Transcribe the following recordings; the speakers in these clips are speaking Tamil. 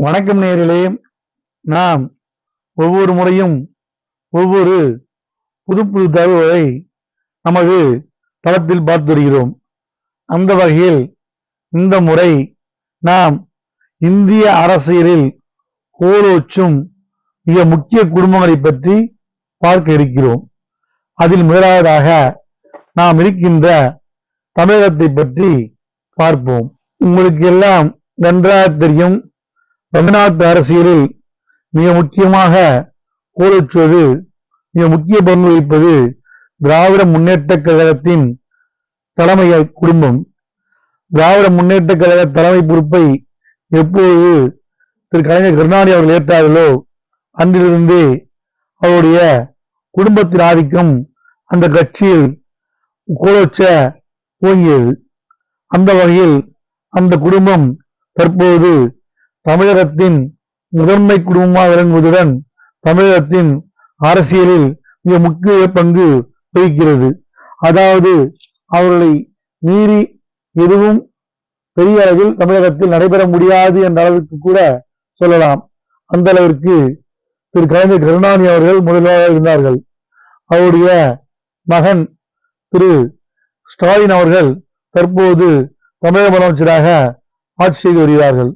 வணக்கம் நேரிலே நாம் ஒவ்வொரு முறையும் ஒவ்வொரு புது புது தகவல்களை நமது தளத்தில் பார்த்து வருகிறோம். அந்த வகையில் இந்த முறை நாம் இந்திய அரசியலில் ஓரோச்சும் மிக முக்கிய குடும்பங்களை பற்றி பார்க்க இருக்கிறோம். அதில் முதலாவதாக நாம் இருக்கின்ற தமிழகத்தை பற்றி பார்ப்போம். உங்களுக்கு எல்லாம் நன்றாக தெரியும். தமிழ்நாட்டு அரசியலில் மிக முக்கியமாக கூறுச்சுவது மிக முக்கிய பங்கு வகிப்பது திராவிட முன்னேற்ற கழகத்தின் தலைமை குடும்பம். திராவிட முன்னேற்ற கழக தலைமை பொறுப்பை எப்போது திரு. கலைஞர் கருணாநிதி அவர்கள் ஏற்றார்களோ அன்றிலிருந்தே அவருடைய குடும்பத்தின் ஆதிக்கம் அந்த கட்சியில் கோலோச்ச ஓங்கியது. அந்த வகையில் அந்த குடும்பம் தற்போது தமிழகத்தின் முதன்மை குடும்பமாக விளங்குவதுடன் தமிழகத்தின் அரசியலில் மிக முக்கிய பங்கு வகிக்கிறது. அதாவது அவர்களை மீறி எதுவும் பெரிய அளவில் தமிழகத்தில் நடைபெற முடியாது என்ற அளவுக்கு கூட சொல்லலாம். அந்த அளவிற்கு திரு. கலைஞர் கருணாநிதி அவர்கள் முதல்வராக இருந்தார்கள். அவருடைய மகன் திரு. ஸ்டாலின் அவர்கள் தற்போது தமிழக முதலமைச்சராக ஆட்சி செய்து வருகிறார்கள்.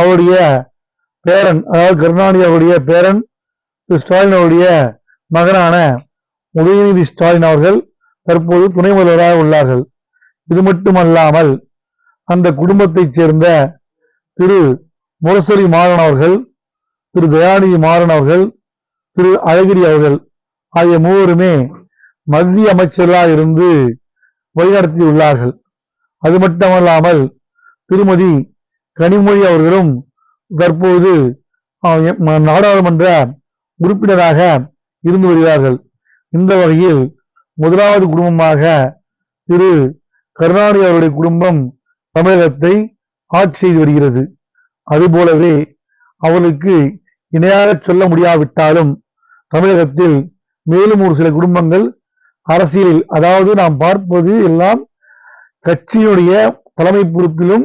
அவருடைய பேரன் அதாவது கருணாநிதி அவருடைய பேரன் திரு ஸ்டாலின் அவருடைய மகனான உதயநிதி ஸ்டாலின் அவர்கள் தற்போது துணை முதல்வராக உள்ளார்கள். இது மட்டுமல்லாமல் அந்த குடும்பத்தைச் சேர்ந்த திரு முரசொலி மாறன் அவர்கள் திரு தயாநிதி மாறன் அவர்கள் திரு அழகிரி அவர்கள் ஆகிய மூவருமே மத்திய அமைச்சர்களாக இருந்து வழிநடத்தி உள்ளார்கள். அது மட்டுமல்லாமல் திருமதி கனிமொழி அவர்களும் தற்போது நாடாளுமன்ற உறுப்பினராக இருந்து வருகிறார்கள். இந்த வகையில் முதலாவது குடும்பமாக திரு. கருணாநிதி அவருடைய குடும்பம் தமிழகத்தை ஆட்சி செய்து வருகிறது. அதுபோலவே அவர்களுக்கு இணையாக சொல்ல முடியாவிட்டாலும் தமிழகத்தில் மேலும் ஒரு சில குடும்பங்கள் அரசியலில் அதாவது நாம் பார்ப்பது எல்லாம் கட்சியுடைய தலைமை பொறுப்பிலும்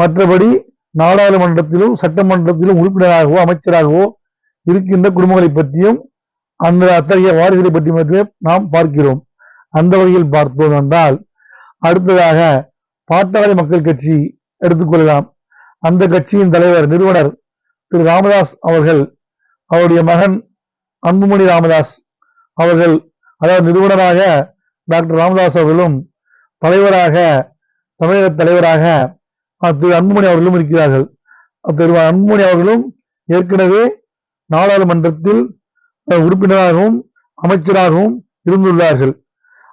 மற்றபடி நாடாளுமன்றத்திலும் சட்டமன்றத்திலும் உறுப்பினராகவோ அமைச்சராகவோ இருக்கின்ற குடும்பங்களை பற்றியும் அந்த அத்தகைய வாரிசுகளை பற்றி மட்டுமே நாம் பார்க்கிறோம். அந்த வகையில் பார்த்தோம் என்றால் அடுத்ததாக பாட்டாளி மக்கள் கட்சி எடுத்துக்கொள்ளலாம் அந்த கட்சியின் தலைவர் நிறுவனர் திரு ராமதாஸ் அவர்கள் அவருடைய மகன் அன்புமணி ராமதாஸ் அவர்கள் அதாவது நிறுவனராக டாக்டர் ராமதாஸ் அவர்களும் தலைவராக தமிழக தலைவராக திரு அன்புமணி அவர்களும் இருக்கிறார்கள். அஹ், திரு அன்புமணி அவர்களும் ஏற்கனவே நாடாளுமன்றத்தில் உறுப்பினராகவும் அமைச்சராகவும் இருந்துள்ளார்கள்.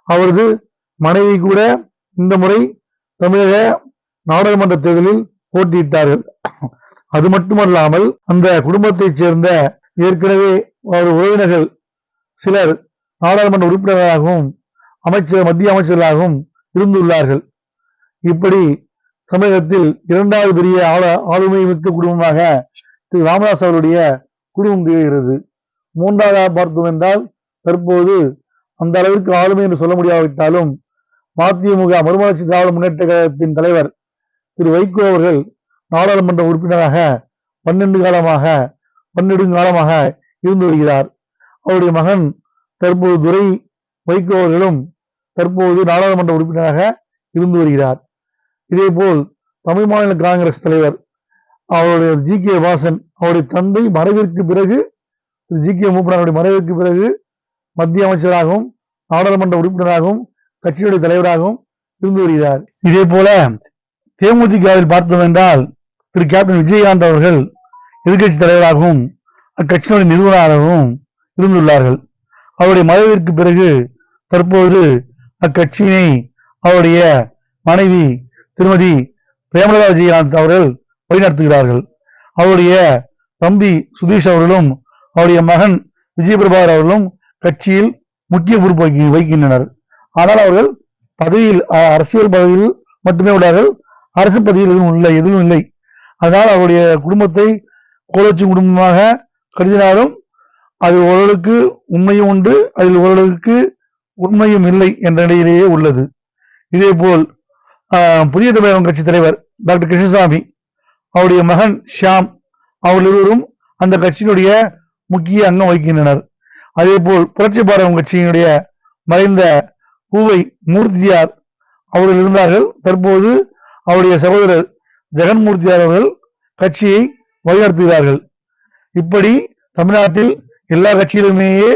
அவரது மனைவி கூட இந்த முறை தமிழக நாடாளுமன்ற தேர்தலில் போட்டியிட்டார்கள். அது மட்டுமல்லாமல் அந்த குடும்பத்தைச் சேர்ந்த ஏற்கனவே அவர் உறவினர்கள் சிலர் நாடாளுமன்ற உறுப்பினராகவும் அமைச்சர் மத்திய அமைச்சர்களாகவும் இருந்துள்ளார்கள். இப்படி தமிழகத்தில் இரண்டாவது பெரிய ஆள ஆளுமை மிக்க குடும்பமாக திரு ராமதாஸ் அவருடைய குடும்பம் திகழ்கிறது. மூன்றாவதாக பார்த்தோம் என்றால் தற்போது அந்த அளவிற்கு ஆளுமை என்று சொல்ல முடியாவிட்டாலும் மதிமுக மறுமலர்ச்சி திராவிட முன்னேற்ற கழகத்தின் தலைவர் திரு வைகோ அவர்கள் நாடாளுமன்ற உறுப்பினராக பன்னெண்டு காலமாக பன்னெடுங்காலமாக இருந்து வருகிறார். அவருடைய மகன் தற்போது துரை வைகோ அவர்களும் தற்போது நாடாளுமன்ற உறுப்பினராக இருந்து வருகிறார். இதேபோல் தமிழ் மாநில காங்கிரஸ் தலைவர் அவருடைய ஜி கே வாசன் அவருடைய தந்தை மறைவிற்கு பிறகு ஜி கே மூப்பனாருடைய மறைவிற்கு பிறகு மத்திய அமைச்சராகவும் நாடாளுமன்ற உறுப்பினராகவும் கட்சியுடைய தலைவராகவும் இருந்து வருகிறார். இதே போல தேமுதிகவில் பார்த்தோம் என்றால் திரு கேப்டன் விஜயகாந்த் அவர்கள் எதிர்க்கட்சி தலைவராகவும் அக்கட்சியினுடைய நிறுவனராகவும் இருந்துள்ளார்கள். அவருடைய மறைவிற்கு பிறகு தற்போது அக்கட்சியினை அவருடைய மனைவி திருமதி பிரேமலதா விஜயகாந்த் அவர்கள் வழிநடத்துகிறார்கள். அவருடைய தம்பி சுதீஷ் அவர்களும் அவருடைய மகன் விஜயபிரபாகர் அவர்களும் கட்சியில் முக்கிய பொறுப்பு வகிக்கின்றனர். ஆனால் அவர்கள் பதவியில் அரசியல் பதவியில் மட்டுமே உள்ளார்கள். அரசு பதவியில் எதுவும் இல்லை எதுவும் இல்லை. அதனால் அவருடைய குடும்பத்தை கோலோச்சி குடும்பமாக கருதினாலும் அது ஓரளவுக்கு உண்மையும் உண்டு அதில் ஓரளவுக்கு உண்மையும் இல்லை என்ற நிலையிலேயே உள்ளது. இதேபோல் புதிய தமிழகம் கட்சி தலைவர் டாக்டர் கிருஷ்ணசாமி அவருடைய மகன் ஷியாம் அவர்கள் இருவரும் அந்த கட்சியினுடைய முக்கிய அங்கம் வகிக்கின்றனர். அதேபோல் புரட்சி பாரதம் கட்சியினுடைய மறைந்த பூவை மூர்த்தியார் அவர்கள் இருந்தார்கள். தற்போது அவருடைய சகோதரர் ஜெகன்மூர்த்தியார் அவர்கள் கட்சியை வழிநடத்துகிறார்கள். இப்படி தமிழ்நாட்டில் எல்லா கட்சியிலுமேயே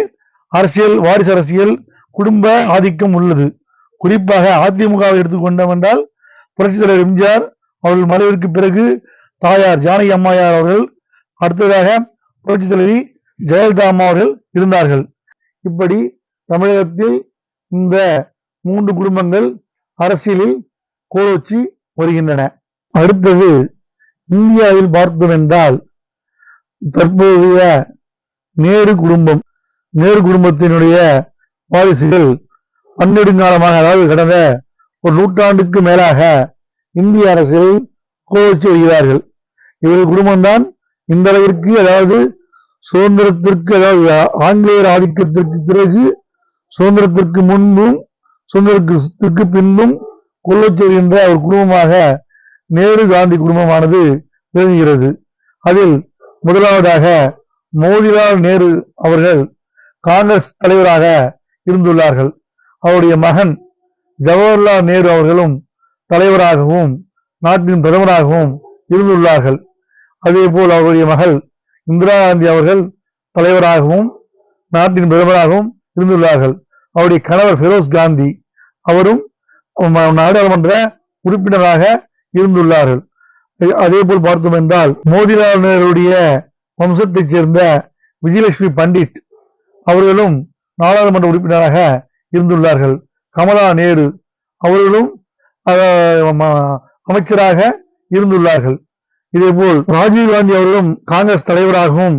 அரசியல் வாரிசு அரசியல் குடும்ப ஆதிக்கம் உள்ளது. குறிப்பாக அதிமுகவை எடுத்துக்கொண்டோம் என்றால் புரட்சித் தலைவர் எம்ஜிஆர் அவர்கள் மறைவிற்கு பிறகு தாயார் ஜானகி அம்மாயார் அவர்கள் அடுத்ததாக புரட்சித் தலைவி ஜெயலலிதா அம்மா அவர்கள் இருந்தார்கள். இப்படி தமிழகத்தில் இந்த மூன்று குடும்பங்கள் அரசியலில் கோலோச்சி வருகின்றன. அடுத்தது இந்தியாவில் பார்த்தோம் என்றால் தற்போதைய நேரு குடும்பம் நேரு குடும்பத்தினுடைய வாரிசுகள் பன்னெடுங்காலமாக அதாவது கடந்த ஒரு நூற்றாண்டுக்கு மேலாக இந்திய அரசியல் கோவிச்சு வருகிறார்கள். இவர்கள் குடும்பம்தான் இந்த அளவிற்கு அதாவது சுதந்திரத்திற்கு அதாவது ஆங்கிலேயர் ஆதிக்கத்திற்கு பிறகு சுதந்திரத்திற்கு முன்பும் சுதந்திரத்திற்கு பின்பும் கொள்ளச்சேரி என்ற ஒரு குடும்பமாக நேரு காந்தி குடும்பமானது விளங்குகிறது. அதில் முதலாவதாக மோதிலால் நேரு அவர்கள் காங்கிரஸ் தலைவராக இருந்துள்ளார்கள். அவருடைய மகன் ஜவஹர்லால் நேரு அவர்களும் தலைவராகவும் நாட்டின் பிரதமராகவும் இருந்துள்ளார்கள். அதே போல் அவருடைய மகள் இந்திரா காந்தி அவர்கள் தலைவராகவும் நாட்டின் பிரதமராகவும் இருந்துள்ளார்கள். அவருடைய கணவர் ஃபெரோஸ் காந்தி அவரும் நாடாளுமன்ற உறுப்பினராக இருந்துள்ளார்கள். அதே போல் பார்த்தோம் என்றால் மோதிலால் நேருடைய வம்சத்தைச் சேர்ந்த விஜயலட்சுமி பண்டிட் அவர்களும் நாடாளுமன்ற உறுப்பினராக இருந்துள்ளார்கள். கமலா நேரு அவர்களும் அமைச்சராக இருந்துள்ளார்கள். இதேபோல் ராஜீவ் காந்தி அவர்களும் காங்கிரஸ் தலைவராகவும்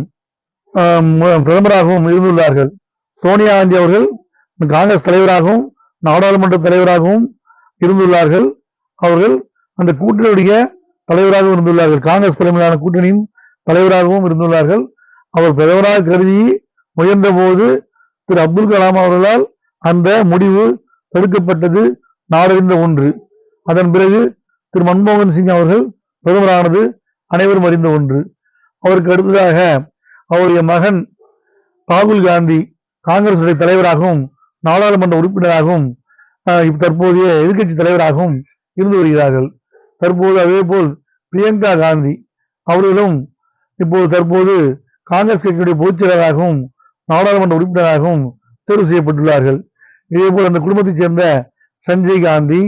பிரதமராகவும் இருந்துள்ளார்கள். சோனியா காந்தி அவர்கள் காங்கிரஸ் தலைவராகவும் நாடாளுமன்ற தலைவராகவும் இருந்துள்ளார்கள். அவர்கள் அந்த கூட்டணியுடைய தலைவராகவும் இருந்துள்ளார்கள். காங்கிரஸ் தலைமையிலான கூட்டணியின் தலைவராகவும் இருந்துள்ளார்கள். அவர் பிரதமராக கருதி முயன்ற போது திரு அப்துல் கலாம் அவர்களால் அந்த முடிவு தடுக்கப்பட்டது நாடறிந்த ஒன்று. அதன் பிறகு திரு மன்மோகன் சிங் அவர்கள் பிரதமரானது அனைவரும் அறிந்த ஒன்று. அவருக்கு அடுத்ததாக அவருடைய மகன் ராகுல் காந்தி காங்கிரசுடைய தலைவராகவும் நாடாளுமன்ற உறுப்பினராகவும் தற்போதைய எதிர்க்கட்சி தலைவராகவும் இருந்து வருகிறார்கள். தற்போது அதே போல் பிரியங்கா காந்தி அவர்களும் இப்போது தற்போது காங்கிரஸ் கட்சியுடைய பொதுச் செயலராகவும் நாடாளுமன்ற உறுப்பினராகவும் தேர்வு செய்யப்பட்டுள்ளார்கள். இதேபோல் அந்த குடும்பத்தைச் சேர்ந்த சஞ்சய் காந்தி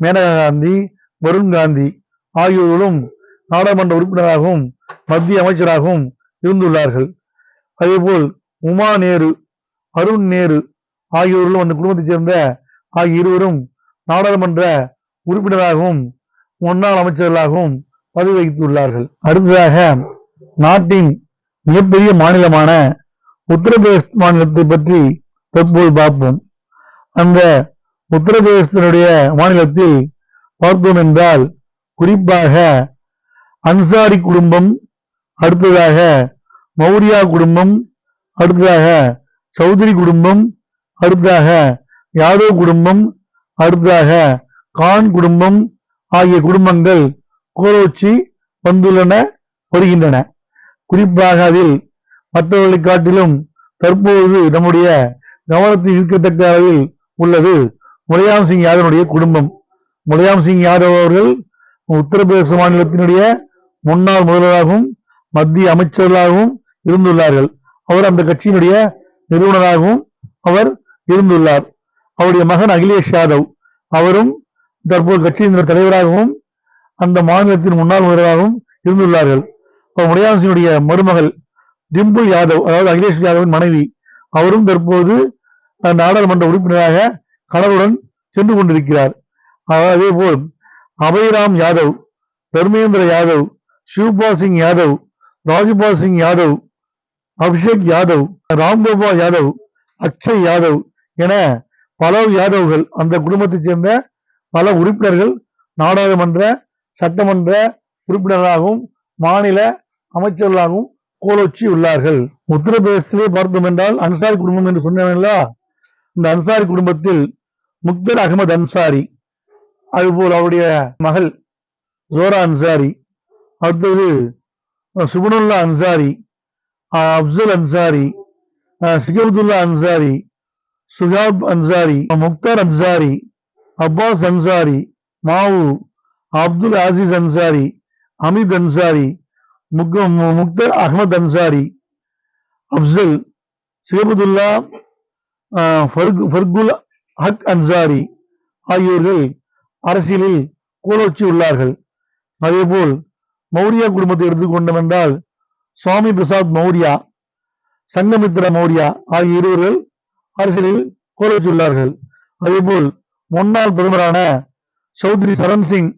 மேனகா காந்தி வருண் காந்தி ஆகியோர்களும் நாடாளுமன்ற உறுப்பினராகவும் மத்திய அமைச்சராகவும் இருந்துள்ளார்கள். அதேபோல் உமா நேரு அருண் நேரு ஆகியோர்களும் அந்த குடும்பத்தைச் சேர்ந்த ஆகிய இருவரும் நாடாளுமன்ற உறுப்பினராகவும் முன்னாள் அமைச்சர்களாகவும் பதவி வகித்துள்ளார்கள் அடுத்ததாக நாட்டின் மிகப்பெரிய மாநிலமான உத்தரப்பிரதேச மாநிலத்தை பற்றி தற்போது பார்ப்போம். அந்த உத்தரப்பிரதேசத்தினுடைய மாநிலத்தில் பார்த்தோம் என்றால் குறிப்பாக அன்சாரி குடும்பம் அடுத்ததாக மௌரியா குடும்பம் அடுத்ததாக சௌத்ரி குடும்பம் அடுத்ததாக யாதவ் குடும்பம் அடுத்ததாக கான் குடும்பம் ஆகிய குடும்பங்கள் கோரோச்சி வந்துள்ளன வருகின்றன. குறிப்பாக அதில் மற்றவர்களை காட்டிலும் தற்போது நம்முடைய கவனத்தை ஈர்க்கத்தக்க அளவில் உள்ளது. முலையாம் சிங் யாதவனுடைய குடும்பம். முலையாம் சிங் யாதவ் அவர்கள் உத்தரப்பிரதேச மாநிலத்தினுடைய முன்னாள் முதல்வராகவும் மத்திய அமைச்சர்களாகவும் இருந்துள்ளார்கள். அவர் அந்த கட்சியினுடைய நிறுவனராகவும் அவர் இருந்துள்ளார். அவருடைய மகன் அகிலேஷ் யாதவ் அவரும் தற்போது கட்சியின் தலைவராகவும் அந்த மாநிலத்தின் முன்னாள் முதல்வராகவும் இருந்துள்ளார்கள். இப்போ முலாயம் மருமகள் டிம்பிள் யாதவ் அதாவது அகிலேஷ் யாதவின் மனைவி அவரும் தற்போது நாடாளுமன்ற உறுப்பினராக கணவருடன் சென்று கொண்டிருக்கிறார். அதே போல் அபய்ராம் யாதவ் தர்மேந்திர யாதவ் சிவ்பா சிங் யாதவ் ராஜ்பால் சிங் யாதவ் அபிஷேக் யாதவ் ராம்கோபால் யாதவ் அக்ஷய் யாதவ் என பல யாதவ்கள் அந்த குடும்பத்தைச் சேர்ந்த பல உறுப்பினர்கள் நாடாளுமன்ற சட்டமன்ற உறுப்பினர்களாகவும் மாநில அமைச்சர்களாகவும் கோலோச்சி உள்ளார்கள். உத்தரப்பிரதேசத்திலே பார்த்தோம் என்றால் அன்சாரி குடும்பம் என்று சொன்னேன்ல இந்த அன்சாரி குடும்பத்தில் முக்தர் அகமது அன்சாரி அதுபோல் அவருடைய மகள் ஜோரா அன்சாரி அடுத்தது சுபனுல்லா அன்சாரி அஹ் அப்சல் அன்சாரி அஹ் அன்சாரி சுஹாப் அன்சாரி முக்தார் அன்சாரி அப்பாஸ் அன்சாரி மாவு அப்துல் ஆசிஸ் அன்சாரி அமித் அன்சாரி மு- முக்தர் அஹமத் அன்சாரி அப்சல் சிகபுதுல்லா ஃபர்குல் ஹக் அன்சாரி ஆகியோர்கள் அரசியலில் கோலோச்சி உள்ளார்கள். அதேபோல் மௌரியா குடும்பத்தை எடுத்துக்கொண்டோம் என்றால் சுவாமி பிரசாத் மௌரியா சங்கமித்ர மௌரியா ஆகிய இருவர்கள் அரசியலில் கோலோச்சியுள்ளார்கள் அதேபோல் முன்னாள் பிரதமரான சௌத்ரி சரண் சிங்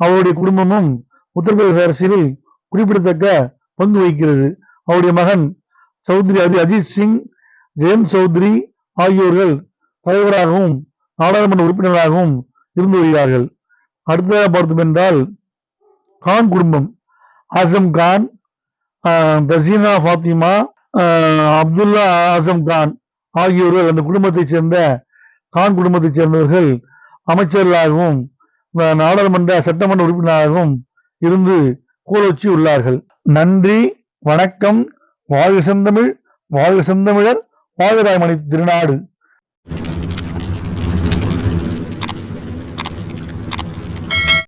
அவருடைய குடும்பமும் உத்தரப்பிரதேச அரசியலில் குறிப்பிடத்தக்க பங்கு வகிக்கிறது. அவருடைய மகன் சௌத்ரி அதி அஜித் சிங் ஜெயந்த் சௌத்ரி ஆகியோர்கள் தலைவராகவும் நாடாளுமன்ற உறுப்பினராகவும் இருந்து வருகிறார்கள். அடுத்ததாக பார்த்தோம் என்றால் கான் குடும்பம். ஆசம் கான் தசீனா ஃபாத்திமா அப்துல்லா ஆசம் கான் ஆகியோர்கள் அந்த குடும்பத்தைச் சேர்ந்த கான் குடும்பத்தைச் சேர்ந்தவர்கள் அமைச்சர்களாகவும் நாடாளுமன்ற சட்டமன்ற உறுப்பினராகவும் இருந்து கோலோச்சி உள்ளார்கள். நன்றி வணக்கம். வாழ்க செந்தமிழ் வாழ்க செந்தமிழர். பாதராமணி திருநாடு.